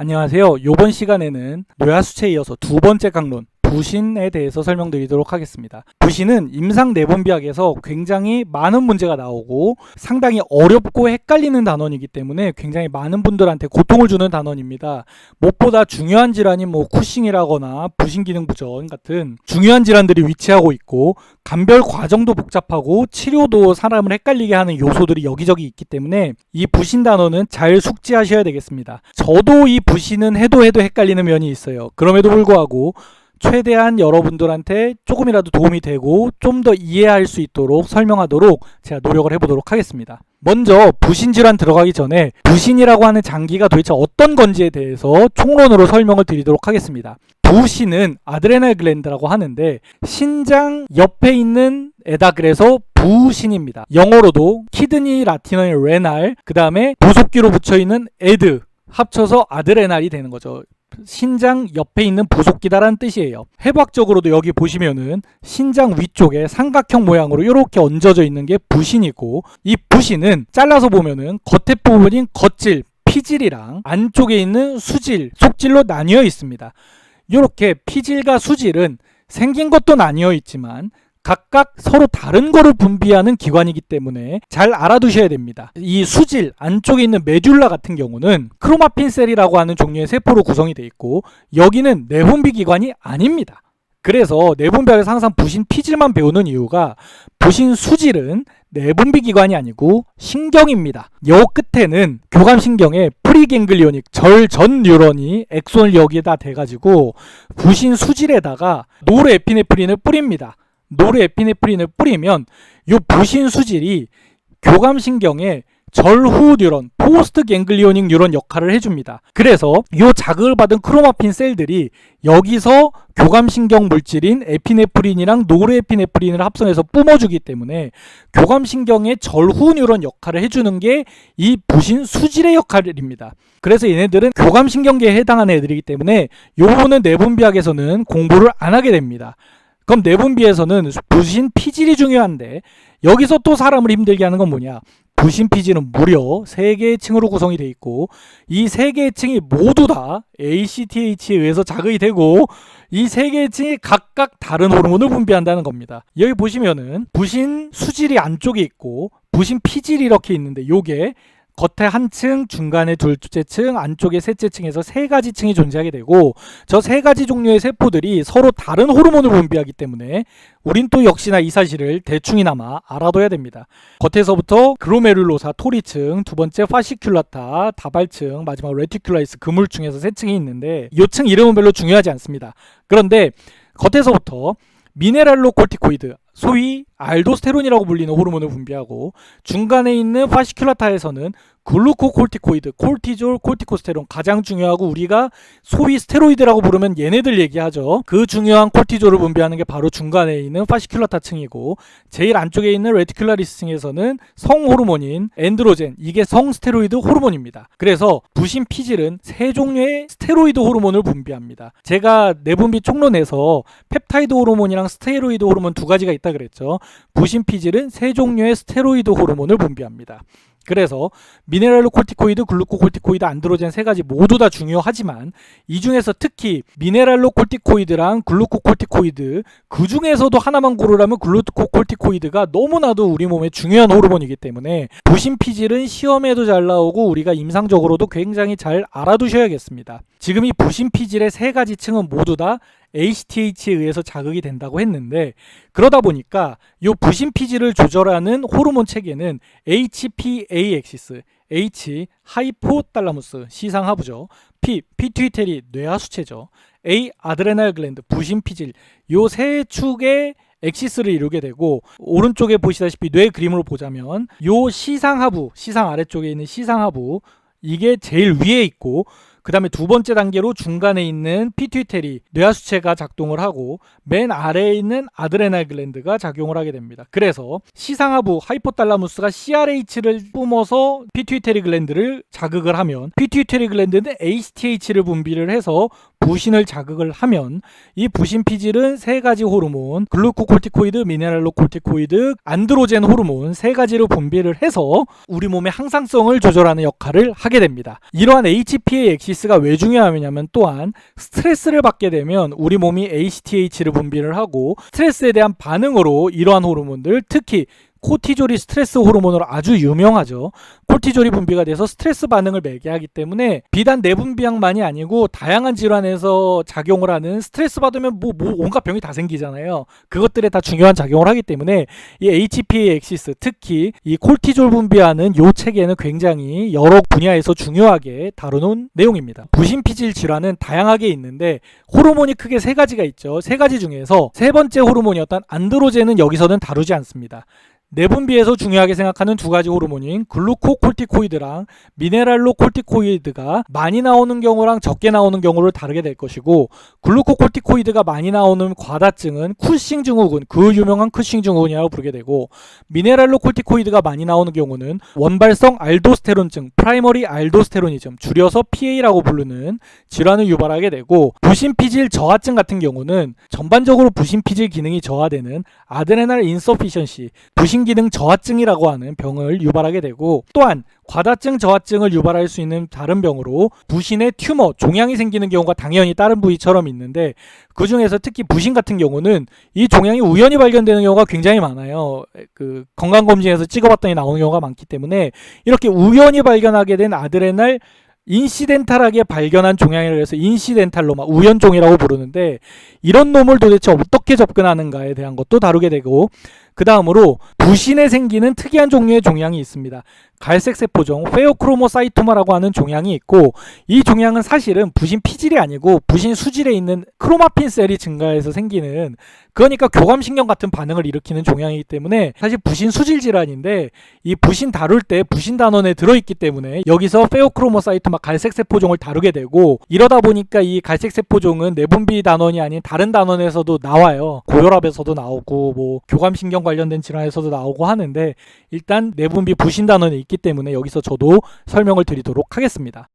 안녕하세요. 이번 시간에는 뇌하수체에 이어서 두 번째 강론 부신에 대해서 설명드리도록 하겠습니다. 부신은 임상 내분비학에서 굉장히 많은 문제가 나오고 상당히 어렵고 헷갈리는 단원이기 때문에 굉장히 많은 분들한테 고통을 주는 단원입니다. 무엇보다 중요한 질환이 뭐 쿠싱이라거나 부신 기능 부전 같은 중요한 질환들이 위치하고 있고 감별 과정도 복잡하고 치료도 사람을 헷갈리게 하는 요소들이 여기저기 있기 때문에 이 부신 단어는 잘 숙지하셔야 되겠습니다. 저도 이 부신은 해도 해도 헷갈리는 면이 있어요. 그럼에도 불구하고 최대한 여러분들한테 조금이라도 도움이 되고 좀 더 이해할 수 있도록 설명하도록 제가 노력을 해보도록 하겠습니다. 먼저 부신 질환 들어가기 전에 부신이라고 하는 장기가 도대체 어떤 건지에 대해서 총론으로 설명을 드리도록 하겠습니다. 부신은 아드레날 글랜드라고 하는데 신장 옆에 있는 에다 그래서 부신입니다. 영어로도 키드니 라틴어의 레날 그 다음에 부속기로 붙여 있는 에드 합쳐서 아드레날이 되는 거죠. 신장 옆에 있는 부속기다라는 뜻이에요. 해부학적으로도 여기 보시면은 신장 위쪽에 삼각형 모양으로 이렇게 얹어져 있는 게 부신이고 이 부신은 잘라서 보면은 겉에 부분인 겉질, 피질이랑 안쪽에 있는 수질, 속질로 나뉘어 있습니다. 이렇게 피질과 수질은 생긴 것도 나뉘어 있지만 각각 서로 다른 거를 분비하는 기관이기 때문에 잘 알아두셔야 됩니다. 이 수질 안쪽에 있는 메듈라 같은 경우는 크로마핀 셀이라고 하는 종류의 세포로 구성이 되어 있고 여기는 내분비 기관이 아닙니다. 그래서 내분비학에서 항상 부신 피질만 배우는 이유가 부신 수질은 내분비 기관이 아니고 신경입니다. 요 끝에는 교감신경에 프리갱글리오닉 절전 뉴런이 엑손을 여기에다 대가지고 부신 수질에다가 노르에피네프린을 뿌립니다. 노르에피네프린을 뿌리면 요 부신 수질이 교감신경에 절후 뉴런, 포스트 갱글리오닉 뉴런 역할을 해줍니다. 그래서 요 자극을 받은 크로마핀 셀들이 여기서 교감신경 물질인 에피네프린이랑 노르에피네프린을 합성해서 뿜어주기 때문에 교감신경의 절후 뉴런 역할을 해주는 게 이 부신 수질의 역할입니다. 그래서 얘네들은 교감신경계에 해당하는 애들이기 때문에 요 부분은 내분비학에서는 공부를 안 하게 됩니다. 그럼 내분비에서는 부신 피질이 중요한데 여기서 또 사람을 힘들게 하는 건 뭐냐? 부신 피질은 무려 세 개의 층으로 구성이 되어 있고 이세 개의 층이 모두 다 ACTH에 의해서 자극이 되고 이세 개의 층이 각각 다른 호르몬을 분비한다는 겁니다. 여기 보시면은 부신 수질이 안쪽에 있고 부신 피질이 이렇게 있는데 요게 겉에 한 층, 중간에 둘째 층, 안쪽에 셋째 층에서 세 가지 층이 존재하게 되고 저 세 가지 종류의 세포들이 서로 다른 호르몬을 분비하기 때문에 우린 또 역시나 이 사실을 대충이나마 알아둬야 됩니다. 겉에서부터 그로메룰로사 토리층, 두 번째 파시큘라타, 다발층, 마지막 레티큘라이스 그물층에서 세 층이 있는데 이 층 이름은 별로 중요하지 않습니다. 그런데 겉에서부터 미네랄로 콜티코이드 소위 알도스테론이라고 불리는 호르몬을 분비하고 중간에 있는 파시큘라타에서는 글루코콜티코이드, 콜티졸, 콜티코스테론 가장 중요하고 우리가 소위 스테로이드라고 부르면 얘네들 얘기하죠. 그 중요한 콜티졸을 분비하는 게 바로 중간에 있는 파시큘라타층이고 제일 안쪽에 있는 레티큘라리스층에서는 성호르몬인 엔드로젠 이게 성스테로이드 호르몬입니다. 그래서 부신 피질은 세 종류의 스테로이드 호르몬을 분비합니다. 제가 내분비 총론에서 펩타이드 호르몬이랑 스테로이드 호르몬 두 가지가 있다 그랬죠. 부신 피질은 세 종류의 스테로이드 호르몬을 분비합니다. 그래서 미네랄로 콜티코이드, 글루코 콜티코이드, 안드로젠 세 가지 모두 다 중요하지만 이 중에서 특히 미네랄로 콜티코이드랑 글루코 콜티코이드 그 중에서도 하나만 고르라면 글루코 콜티코이드가 너무나도 우리 몸에 중요한 호르몬이기 때문에 부신 피질은 시험에도 잘 나오고 우리가 임상적으로도 굉장히 잘 알아두셔야겠습니다. 지금 이 부신 피질의 세 가지 층은 모두 다 HTH에 의해서 자극이 된다고 했는데 그러다 보니까 이 부신 피질을 조절하는 호르몬 체계는 HPA 엑시스, H 하이포달라무스 시상하부죠. P 피투이테리 뇌하수체죠. A 아드레날 글랜드 부신 피질 요 세 축의 엑시스를 이루게 되고 오른쪽에 보시다시피 뇌 그림으로 보자면 요 시상하부 시상 아래쪽에 있는 시상하부 이게 제일 위에 있고 그 다음에 두 번째 단계로 중간에 있는 피튜테리 뇌하수체가 작동을 하고 맨 아래에 있는 아드레날 글랜드가 작용을 하게 됩니다. 그래서 시상하부 하이포달라무스가 CRH를 뿜어서 피튜테리 글랜드를 자극을 하면 피튜테리 글랜드는 ACTH를 분비를 해서 부신을 자극을 하면 이 부신 피질은 세 가지 호르몬 글루코콜티코이드, 미네랄로콜티코이드, 안드로젠 호르몬 세 가지로 분비를 해서 우리 몸의 항상성을 조절하는 역할을 하게 됩니다. 이러한 HPA 엑시스가 왜 중요하냐면 또한 스트레스를 받게 되면 우리 몸이 ACTH를 분비를 하고 스트레스에 대한 반응으로 이러한 호르몬들 특히 코티졸이 스트레스 호르몬으로 아주 유명하죠. 코티졸이 분비가 돼서 스트레스 반응을 매개하기 때문에 비단 내분비약만이 아니고 다양한 질환에서 작용을 하는 스트레스 받으면 뭐, 뭐 온갖 병이 다 생기잖아요. 그것들에 다 중요한 작용을 하기 때문에 이 HPA 엑시스 특히 이 콜티졸 분비하는 요 체계는 굉장히 여러 분야에서 중요하게 다루는 내용입니다. 부신피질 질환은 다양하게 있는데 호르몬이 크게 세 가지가 있죠. 세 가지 중에서 세 번째 호르몬이었던 안드로젠은 여기서는 다루지 않습니다. 내분비에서 중요하게 생각하는 두 가지 호르몬인 글루코콜티코이드랑 미네랄로콜티코이드가 많이 나오는 경우랑 적게 나오는 경우를 다르게 될 것이고 글루코콜티코이드가 많이 나오는 과다증은 쿠싱 증후군, 그 유명한 쿠싱 증후군이라고 부르게 되고 미네랄로콜티코이드가 많이 나오는 경우는 원발성 알도스테론증, 프라이머리 알도스테로니즘, 줄여서 PA라고 부르는 질환을 유발하게 되고 부신피질 저하증 같은 경우는 전반적으로 부신피질 기능이 저하되는 아드레날 인서피션시, 부신 기능 저하증이라고 하는 병을 유발하게 되고 또한 과다증 저하증을 유발할 수 있는 다른 병으로 부신의 튜머, 종양이 생기는 경우가 당연히 다른 부위처럼 있는데 그 중에서 특히 부신 같은 경우는 이 종양이 우연히 발견되는 경우가 굉장히 많아요. 그 건강검진에서 찍어봤더니 나오는 경우가 많기 때문에 이렇게 우연히 발견하게 된 아드레날 인시덴탈하게 발견한 종양이라 해서 인시덴탈로마 우연종이라고 부르는데 이런 놈을 도대체 어떻게 접근하는가에 대한 것도 다루게 되고 그 다음으로 부신에 생기는 특이한 종류의 종양이 있습니다. 갈색 세포종 페오크로모사이토마라고 하는 종양이 있고 이 종양은 사실은 부신 피질이 아니고 부신 수질에 있는 크로마핀 셀이 증가해서 생기는 그러니까 교감신경 같은 반응을 일으키는 종양이기 때문에 사실 부신 수질 질환인데 이 부신 다룰 때 부신 단원에 들어있기 때문에 여기서 페오크로모사이토마 갈색 세포종을 다루게 되고 이러다 보니까 이 갈색 세포종은 내분비 단원이 아닌 다른 단원에서도 나와요. 고혈압에서도 나오고 뭐 교감신경 관련된 질환에서도 나오고 하는데 일단 내분비 부신 단원이 있기 때문에 여기서 저도 설명을 드리도록 하겠습니다.